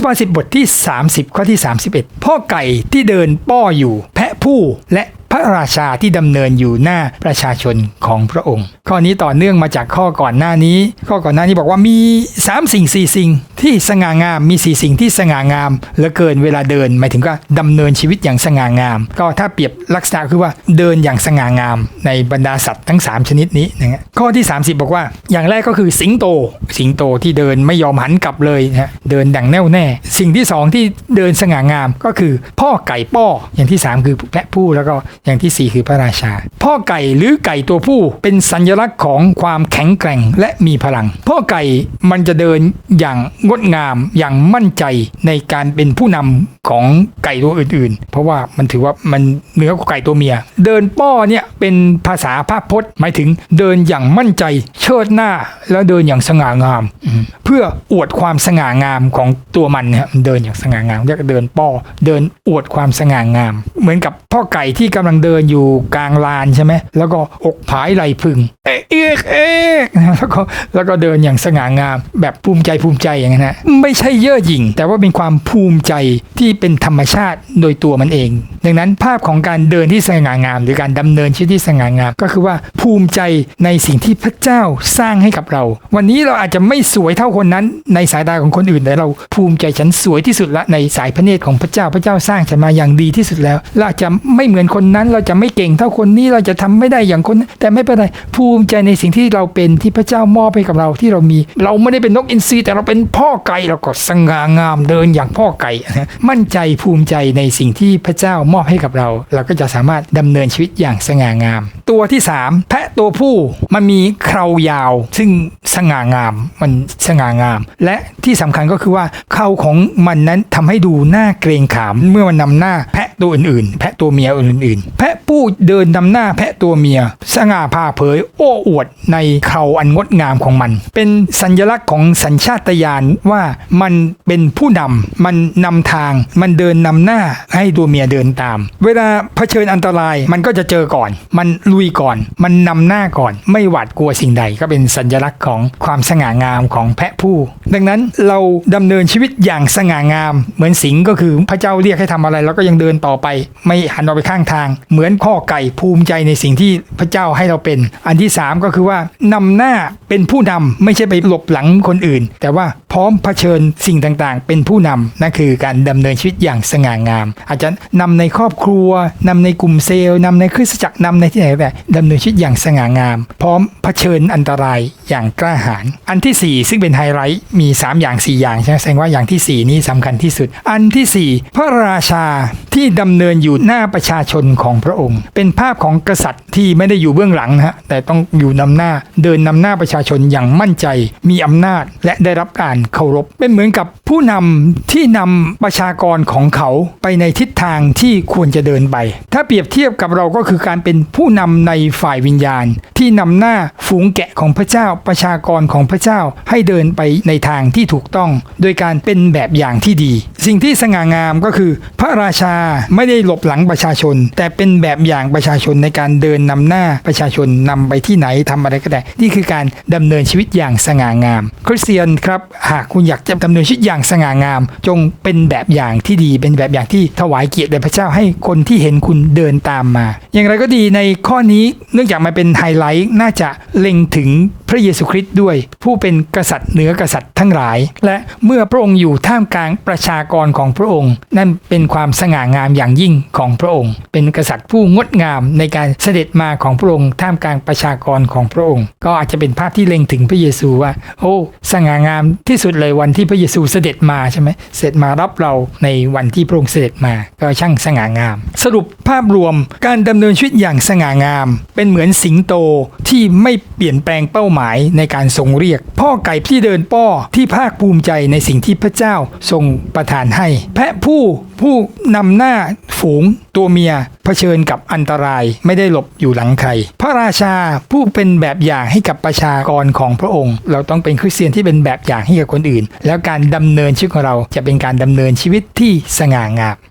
สุภาษิตบทที่ 30 ข้อที่ 31 พ่อไก่ที่เดินป้ออยู่ แพะผู้และพระราชาที่ดำเนินอยู่หน้าประชาชนของพระองค์ ข้อนี้ต่อเนื่องมาจากข้อก่อนหน้านี้ ข้อก่อนหน้านี้บอกว่ามี 3 สิ่ง 4 สิ่งที่สง่างามมี 4 สิ่งที่สง่างามเหลือเกินเวลาเดินหมายถึงก็ดำเนินชีวิตอย่างสง่างาม ก็ถ้าเปรียบลักษณะคือว่าเดินอย่างสง่างาม ในบรรดาสัตว์ทั้ง 3 ชนิดนี้นะฮะข้อที่ 30 บอกว่า อย่างแรกก็คือสิงโต สิงโตที่เดินไม่ยอมหันกลับเลยนะฮะเดินดังแน่วแน่ สิ่งที่สองที่เดินสง่างามก็คือ พ่อไก่ป้ออย่างที่ 3 คือแพะผู้แล้วก็อย่างทีสี่4 คือพระราชา พ่อไก่หรือไก่ตัวผู้เป็นสัญลักษณ์ของความแข็งแกร่งและมีพลัง พ่อไก่มันจะเดินอย่างงดงามอย่างมั่นใจในการเป็นผู้นำของไก่ตัวอื่นๆ เพราะว่ามันถือว่ามันเหนือกว่าไก่ตัวเมีย เดินป้อเนี่ยเป็นภาษาภาพพจน์ หมายถึงเดินอย่างมั่นใจ เชิดหน้าแล้วเดินอย่างสง่างามมเพื่ออวดความสง่างามของตัวมันนี่ยมันเดินอย่างสง่างามเรียกเดินป้อเดินอวดความสง่างาม เหมือนกับพ่อไก่ที่กำลังเดินอยู่กลางลานใช่ไหมแล้วก็อกผายไหลพึงอ๊ะเอ๊ะเอ๊ะแล้วก็แล้วก็เดินอย่างสง่างาม แบบภูมิใจภูมิใจอย่างนั้นนะไม่ใช่เย่อหยิ่ง แต่ว่าเป็นความภูมิใจที่เป็นธรรมชาติโดยตัวมันเอง ดังนั้นภาพของการเดินที่สง่างาม หรือการดำเนินชีวิตที่สง่างาม ก็คือว่าภูมิใจในสิ่งที่พระเจ้าสร้างให้กับเรา วันนี้เราอาจจะไม่สวยเท่าคนนั้น ในสายตาของคนอื่นแต่เราภูมิใจฉันสวยที่สุดละในสายพระเนตรของพระเจ้าพระเจ้าสร้างฉันมาอย่างดีที่สุดแล้วเราจจะไม่เหมือนคนนั้นเราจะไม่เก่งเท่าคนนี้เราจะทำไม่ได้อย่างคนนั้นแต่ไม่เป็นไรภูมิใจในสิ่งที่เราเป็นที่พระเจ้ามอบให้กับเราที่เรามี เราไม่ได้เป็นนกอินทรีแต่เราเป็นพ่อไก่เราก็สง่างามเดินอย่างพ่อไก่มั่นใจภูมิใจในสิ่งที่พระเจ้ามอบให้กับเรา เราก็จะสามารถดำเนินชีวิตอย่างสง่างาม ตัวที่สามแพะตัวผู้มันมีเครายาว ซึ่งสง่างามมันสง่างาม และที่สำคัญก็คือว่าเขาของมันนั้นทำให้ดูหน่าเกรงขาม เมื่อมันนำหน้าแพะตัวอื่นๆ แพะตัวเมียอื่นๆ แพะผู้เดินนำหน้าแพะ ตัวเมีย สง่าผ่าเผยโอ้อวดในเขาอันงดงามของมัน เป็นสัญลักษณ์ของสัญชาตญาณว่ามันเป็นผู้นำมันนำทาง มันเดินนำหน้าให้ตัวเมียเดินตาม เวลาเผชิญอันตรายมันก็จะเจอก่อน มันลุยก่อน มันนำหน้าก่อน ไม่หวาดกลัวสิ่งใดก็เป็นสัญลักษณ์ของความสง่างามของแพะผู้ ดังนั้นเราดำเนินชีวิตอย่างสง่างาม เหมือนสิงก็คือพระเจ้าเรียกให้ทำอะไรเราก็ยังเดินต่อไป ไม่หันออกไปข้างทาง เหมือนข้อไก่ภูมิใจในสิ่งที่พระเจ้าให้เราเป็น อันที่ 3 ก็คือว่านำหน้าเป็นผู้นำไม่ใช่ไปหลบหลังคนอื่น แต่ว่า พร้อมเผชิญสิ่งต่างๆ เป็นผู้นำนั่นคือการดำเนินชีวิตอย่างสง่างาม อาจจะนำในครอบครัวนำในกลุ่มเซลล์นำในคริสตจักรนำในที่ไหนแต่ดำเนินชีวิตอย่างสง่างาม พร้อมเผชิญอันตรายอย่างกล้าหาญอันทีสี่4 ซึ่งเป็นไฮไลท์มี 3 อย่าง 4 อย่างใช่ไหมแสดงว่าอย่างทีสี่4 นี้สำคัญที่สุด อันทีสี่4 พระราชาที่ดำเนินอยู่หน้าประชาชนของพระองค์ เป็นภาพของกษัตริย์ที่ไม่ได้อยู่เบื้องหลังนะฮะแต่ต้องอยู่นำหน้าเดินนำหน้าประชาชนอย่างมั่นใจ มีอำนาจ และได้รับการเคารพ เป็นเหมือนกับผู้นำที่นำประชากรของเขาไปในทิศทางที่ควรจะเดินไป ถ้าเปรียบเทียบกับเราก็คือการเป็นผู้นำในฝ่ายวิญญาณ ที่นำหน้าฝูงแกะของพระเจ้าประชากรของพระเจ้าให้เดินไปในทางที่ถูกต้อง โดยการเป็นแบบอย่างที่ดี สิ่งที่สง่างามก็คือ พระราชาไม่ได้หลบหลังประชาชน แต่เป็นแบบอย่างประชาชนในการเดินนำหน้าประชาชนนำไปที่ไหนทำอะไรก็ได้ นี่คือการดำเนินชีวิตอย่างสง่างาม คริสเตียนครับหากคุณอยากจะดำเนินชีวิตอย่างสง่างาม จงเป็นแบบอย่างที่ดีเป็นแบบอย่างที่ถวายเกียรติแด่พระเจ้าให้คนที่เห็นคุณเดินตามมา อย่างไรก็ดีในข้อนี้เนื่องจากมันเป็นไฮไลท์น่าจะเล็งถึง พระเยซูคริสต์ด้วย ผู้เป็นกษัตริย์เหนือกษัตริย์ทั้งหลาย และเมื่อพระองค์อยู่ท่ามกลางประชากรของพระองค์ นั่นเป็นความสง่างามอย่างยิ่งของพระองค์ เป็นกษัตริย์ผู้งดงามในการเสด็จมาของพระองค์ท่ามกลางประชากรของพระองค์ ก็อาจจะเป็นภาพที่เล็งถึงพระเยซูว่า โอ้สง่างามที่สุดเลยวันที่พระเยซูเสด็จมาใช่ไหมเสด็จมารับเราในวันที่พระองค์เสด็จมา ก็ช่างสง่างาม สรุปภาพรวมการดำเนินชีวิตอย่างสง่างาม เป็นเหมือนสิงโตที่ไม่เปลี่ยนแปลงเป้าหมายในการทรงเรียก พ่อไก่ที่เดินป้อที่ภาคภูมิใจในสิ่งที่พระเจ้าทรงประทานให้ แพะผู้ผู้นำหน้าฝูงตัวเมียเผชิญกับอันตรายไม่ได้หลบอยู่หลังใคร พระราชาผู้เป็นแบบอย่างให้กับประชากรของพระองค์ เราต้องเป็นคริสเตียนที่เป็นแบบอย่างให้กับคนอื่น แล้วการดำเนินชีวิตของเราจะเป็นการดำเนินชีวิตที่สง่างาม